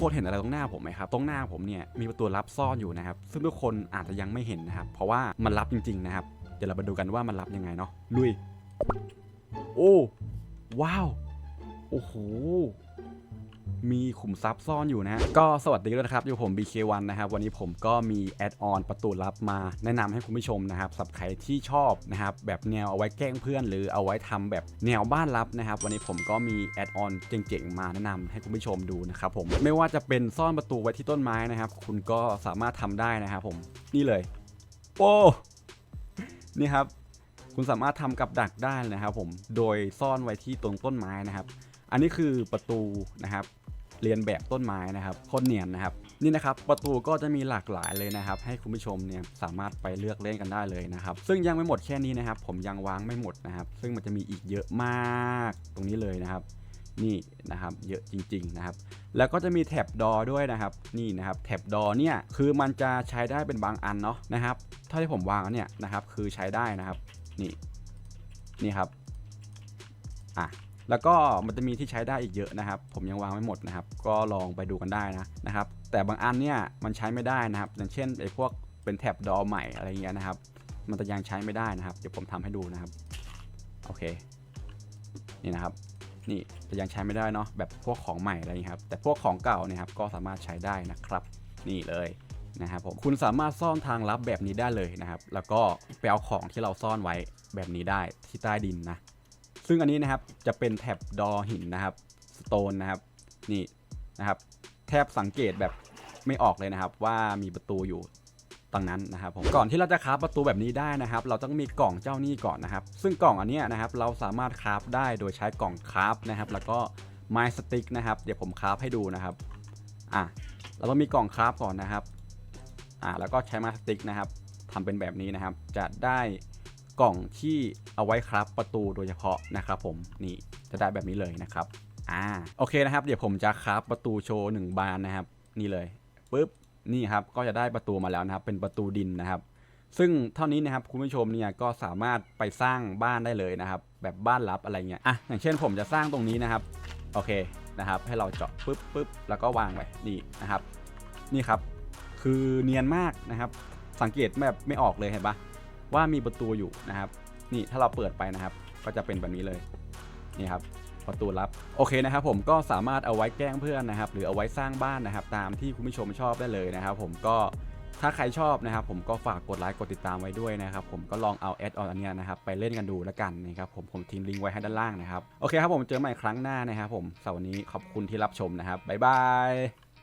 คนเห็นอะไรตรงหน้าผมไหมครับตรงหน้าผมเนี่ยมีประตูลับซ่อนอยู่นะครับ ซึ่งทุกคนอาจจะยังไม่เห็นนะครับ เพราะว่ามันลับจริงๆนะครับ เดี๋ยวเรามาดูกันว่ามันลับยังไงเนาะลุย โอ้ว้าว โอ้โห มีขุมทรัพย์ซ่อนอยู่นะ ก็สวัสดีด้วยนะครับ อยู่ผม BK1 นะครับ วันนี้ผมก็มีแอดออนประตูลับมาแนะนำให้คุณผู้ชมนะครับสับใครที่ชอบนะครับแบบแนวเอาไว้แกล้งเพื่อน หรือเอาไว้ทำแบบแนวบ้านลับนะครับ วันนี้ผมก็มีแอดออนเจ๋งๆมาแนะนำให้คุณผู้ชมดูนะครับผมไม่ว่าจะเป็นซ่อนประตูไว้ที่ต้นไม้นะครับ คุณก็สามารถทำได้นะครับผมนี่เลย โอ้นี่ครับ คุณสามารถทำกับดักได้นะครับผมโดยซ่อนไว้ที่ตรงต้นไม้นะครับ อันนี้คือประตูนะครับเรียนแบบต้นไม้นะครับโคตรเนียนนะครับ นี่นะครับประตูก็จะมีหลากหลายเลยนะครับ ให้คุณผู้ชมเนี่ยสามารถไปเลือกเล่นกันได้เลยนะครับ ซึ่งยังไม่หมดแค่นี้นะครับ ผมยังวางไม่หมดนะครับ ซึ่งมันจะมีอีกเยอะมากตรงนี้เลยนะครับ นี่นะครับเยอะจริง ๆนะครับ แล้วก็จะมีแท็บดอด้วยนะครับ นี่นะครับแท็บดอเนี่ยคือมันจะใช้ได้เป็นบางอันเนาะนะครับเท่าที่ผมวางเนี่ยนะครับคือใช้ได้นะครับ นี่นี่ครับอะ แล้วก็มันจะมีที่ใช้ได้อีกเยอะนะครับ ผมยังวางไม่หมดนะครับ ก็ลองไปดูกันได้นะนะครับ แต่บางอันเนี่ยมันใช้ไม่ได้นะครับ อย่างเช่นไอ้พวกเป็นแท็บดอใหม่อะไรเงี้ยนะครับ มันจะยังใช้ไม่ได้นะครับ เดี๋ยวผมทำให้ดูนะครับ โอเค นี่นะครับ นี่จะยังใช้ไม่ได้เนาะ แบบพวกของใหม่อะไรอย่างเงี้ครับ แต่พวกของเก่าเนี่ยครับก็สามารถใช้ได้นะครับ นี่เลยนะครับผมคุณสามารถซ่อนทางลับแบบนี้ได้เลยนะครับ แล้วก็ไปเอาของที่เราซ่อนไว้แบบนี้ได้ที่ใต้ดินนะ ซึ่งอันนี้นะครับจะเป็นแท็บดอหินนะครับสโตนนะครับนี่นะครับแทบสังเกตแบบไม่ออกเลยนะครับ ว่ามีประตูอยู่ตรงนั้นนะครับผมก่อนที่เราจะคราฟประตูแบบนี้ได้นะครับ เราต้องมีกล่องเจ้านี่ก่อนนะครับ ซึ่งกล่องอันนี้นะครับเราสามารถคราฟได้โดยใช้กล่องคราฟนะครับ แล้วก็ไม้สติ๊กนะครับ เดี๋ยวผมคราฟให้ดูนะครับอะเราต้องมีกล่องคราฟก่อนนะครับอะแล้วก็ใช้ไม้สติ๊กนะครับทำเป็นแบบนี้นะครับ จะได้ กล่องที่เอาไว้คราฟประตูโดยเฉพาะนะครับผมนี่จะได้แบบนี้เลยนะครับอ่าโอเคนะครับ เดี๋ยวผมจะคราฟประตูโชว์หนึ่งบานนะครับ นี่เลยปุ๊บนี่ครับก็จะได้ประตูมาแล้วนะครับ เป็นประตูดินนะครับ ซึ่งเท่านี้นะครับคุณผู้ชมเนี่ยก็สามารถไปสร้างบ้านได้เลยนะครับ แบบบ้านลับอะไรเงี้ยอะอย่างเช่นผมจะสร้างตรงนี้นะครับโอเคนะครับ ให้เราเจาะปุ๊บปุ๊บแล้วก็วางไว้นี่นะครับ นี่ครับ คือเนียนมากนะครับ สังเกตแบบไม่ออกเลยเห็นปะ ว่ามีประตูอยู่นะครับ นี่ถ้าเราเปิดไปนะครับ ก็จะเป็นแบบนี้เลยนี่ครับประตูลับโอเคนะครับผมก็สามารถเอาไว้แกล้งเพื่อนนะครับ หรือเอาไว้สร้างบ้านนะครับ ตามที่คุณผู้ชมชอบได้เลยนะครับ ผมก็ถ้าใครชอบนะครับ ผมก็ฝากกดไลค์กดติดตามไว้ด้วยนะครับ ผมก็ลองเอาแอดออนอันนี้นะครับไปเล่นกันดูแล้วกันนะครับผมผมทิ้งลิงก์ไว้ให้ด้านล่างนะครับโอเคครับผมเจอกันใหม่ครั้งหน้านะครับ ผมสำหรับวันนี้ขอบคุณที่รับชมนะครับบ๊ายบาย